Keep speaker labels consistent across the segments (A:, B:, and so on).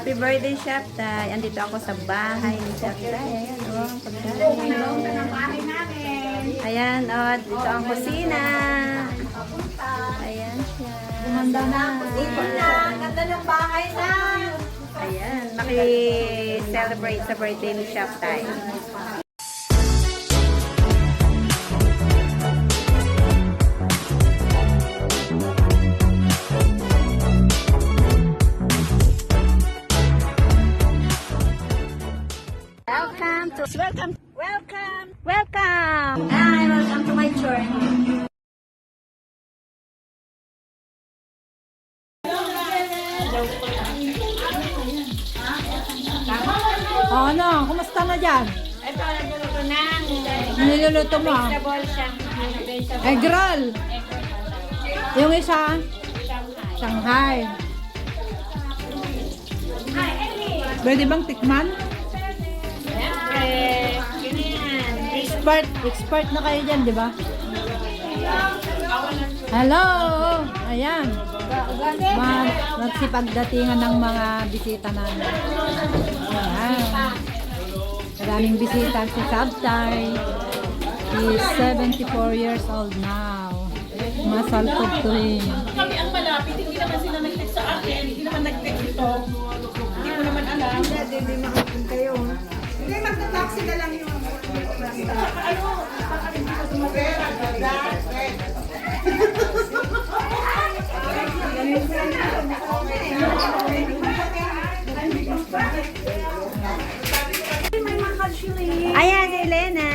A: Happy birthday, Shaptay. Andito ako sa bahay ni Shaptay. Ayan, oh, ang pagkain. Ayan, oh, dito ang kusina. Ayan siya.
B: Gumanda na ang kusina. Ganda ng bahay na.
A: Ayan, maki-celebrate sa birthday ni Shaptay. Welcome
B: Welcome. Welcome. Hi, welcome to my journey.
C: Ano, kumusta na dyan?
A: Ito, nagluluto ng
C: Niluluto mo?
A: vegetable siyang vegetable.
C: Egg roll. Yung isa? Shanghai. Pwede bang tikman?
A: Ganyan.
C: Expert, expert na kayo dyan, di ba? Hello! Ayan. Ma magsipagdatingan ng mga bisita namin. Ayan. Maraming bisita si Sabtay. He is 74 years old now. Masalpog to him.
D: kami ang malapit, hindi naman sila nag-text sa akin, hindi naman nag-text ito. Hindi ko naman alam.
B: Hindi makapunta kayo. Hindi, magta-taxi na lang yung
D: Ano, baka hindi ko sumagot.
A: Ayan, si Elena.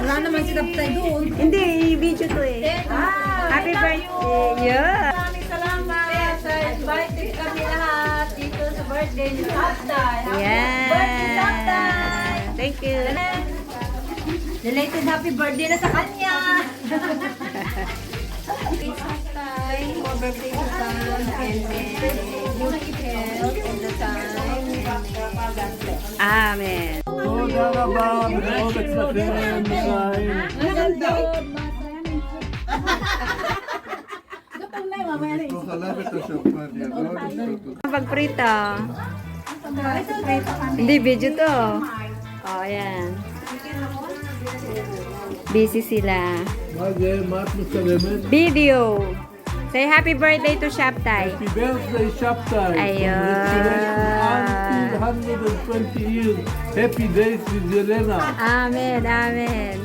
C: Wala naman si Sabtay doon.
A: Hindi, video to eh. Happy birthday. Yeah.
B: Maraming salamat sa invited kami lahat dito sa birthday ni Tatay. Delighted happy birthday na sa kanya! Tay, birthday to Amen. Oh, Darabab, all the time.
A: Pagprito. Hindi, video to. Oh, yan. Busy sila. Video. Say happy birthday to Shaptai.
E: Happy birthday, Shaptai.
A: Ayun.
E: 120 years. Happy days with Elena.
A: Amen, amen.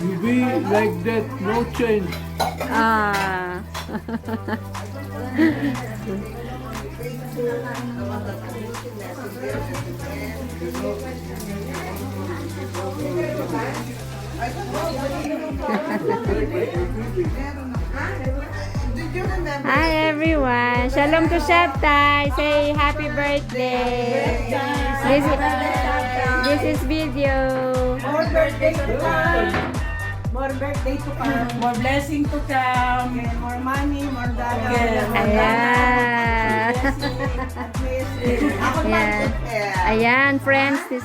E: you be like that, no change.
A: Ah. Hi everyone. Shalom to Shaptai. Say happy birthday. This is, this is video.
D: More birthday. More birthday to come. More blessing to come. more money, more dollar.
A: Ayan. Ayan. Ayan, friends ni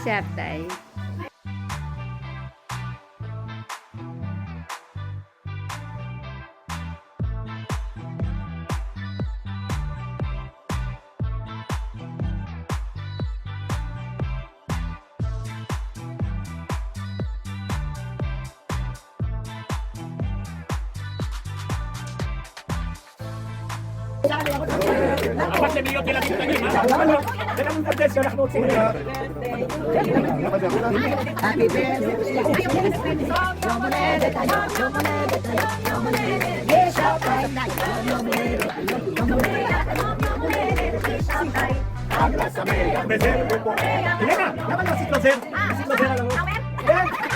A: אבל
F: להיות ילדים קטנים, אה? זה לא מבדל
A: שאנחנו רוצים.
B: למה לא עשית לו זר? עשית לו זר על הראש?